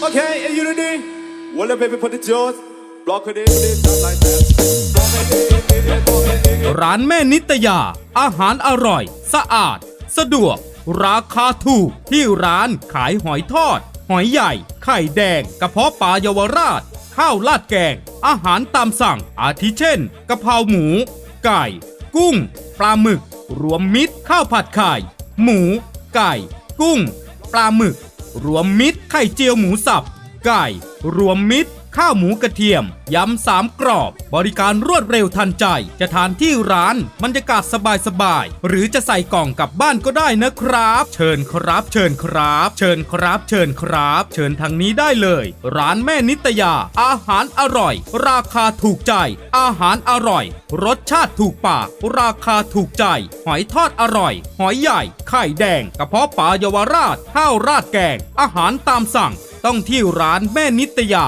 Okay, are you ready? Well, baby, put the jaws. Block it in, it just like that. Block it in, in, in, block it in, in. ร้านแม่นิตยา อาหารอร่อย สะอาด สะดวก ราคาถูก ที่ร้านขายหอยทอด หอยใหญ่ ไข่แดง กระเพาะปลาเยาวราช ข้าวลาดแกง อาหารตามสั่ง อาทิเช่น กะเพราหมู ไก่ กุ้ง ปลาหมึก รวมมิตร ข้าวผัดไข่ หมู ไก่ กุ้ง ปลาหมึก รวมมิตรไข่เจียวหมูสับ ไก่ รวมมิตร ข้าวหมูกระเทียม ยำสามกรอบ บริการรวดเร็วทันใจ จะทานที่ร้านบรรยากาศสบายๆ หรือจะใส่กล่องกลับบ้านก็ได้นะครับ เชิญครับ เชิญครับ เชิญครับ เชิญครับ เชิญทางนี้ได้เลย ร้านแม่นิตยา อาหารอร่อย ราคาถูกใจ อาหารอร่อย รสชาติถูกปาก ราคาถูกใจ หอยทอดอร่อย หอยใหญ่ ไข่แดง กระเพาะปลาเยาวราช ข้าวราดแกง อาหารตามสั่ง ต้องที่ร้านแม่นิตยา